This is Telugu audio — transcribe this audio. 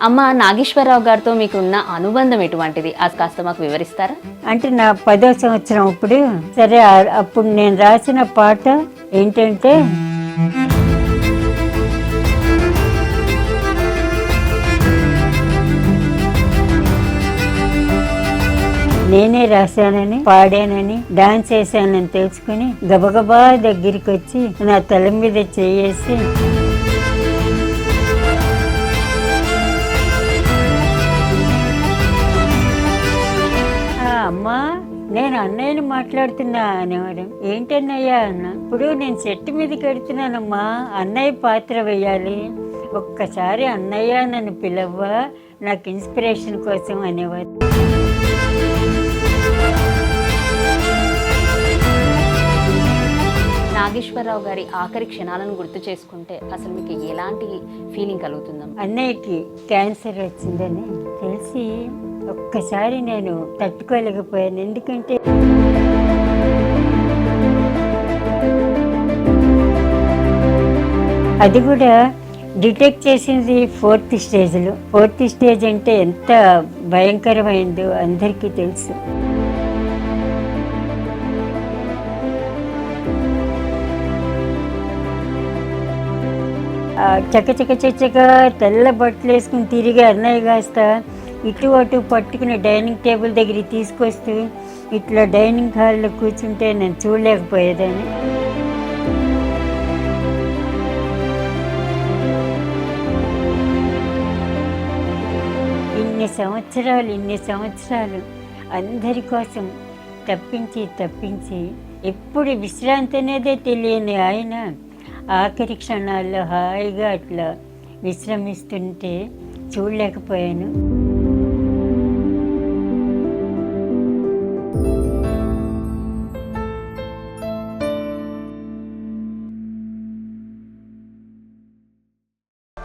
అమ్మ నాగేశ్వరరావు గారితో మీకున్న అనుబంధం ఎటువంటిది? అది కాస్త మాకు వివరిస్తారా? అంటే నా పదో సంవత్సరం అప్పుడు సరే అప్పుడు నేను రాసిన పాట ఏంటంటే నేనే రాశానని పాడానని డాన్స్ చేశానని తెలుసుకుని గబగబా దగ్గరికి వచ్చి నా తల మీద చేయేసి అమ్మా నేను అన్నయ్యని మాట్లాడుతున్నా అనేవాడు ఏంటన్నయ్యా? అన్న ఇప్పుడు నేను చెట్టు మీద కడుతున్నానమ్మా. అన్నయ్య పాత్ర వేయాలి. ఒక్కసారి అన్నయ్య నన్ను పిలవ్వా నాకు ఇన్స్పిరేషన్ కోసం అనేవారు. నాగేశ్వరరావు గారి ఆఖరి క్షణాలను గుర్తు చేసుకుంటే అసలు మీకు ఎలాంటి ఫీలింగ్ కలుగుతుందమ్మా? అన్నయ్యకి క్యాన్సర్ వచ్చిందని తెలిసి ఒక్కసారి నేను తట్టుకోలేకపోయాను. ఎందుకంటే అది కూడా డిటెక్ట్ చేసింది ఫోర్త్ స్టేజ్లో. ఫోర్త్ స్టేజ్ అంటే ఎంత భయంకరమైందో అందరికీ తెలుసు. చక్క చక్క చక తెల్ల బట్టలు వేసుకుని తిరిగి అన్నయ్య కాస్త ఇటు అటు పట్టుకుని డైనింగ్ టేబుల్ దగ్గరికి తీసుకొస్తూ ఇట్లా డైనింగ్ హాల్లో కూర్చుంటే నేను చూడలేకపోయేదాన్ని. ఇన్ని సంవత్సరాలు ఇన్ని సంవత్సరాలు అందరి కోసం తప్పించి తప్పించి ఎప్పుడు విశ్రాంతి అనేదే తెలియని ఆయన ఆఖరి క్షణాల్లో హాయిగా అట్లా విశ్రమిస్తుంటే చూడలేకపోయాను.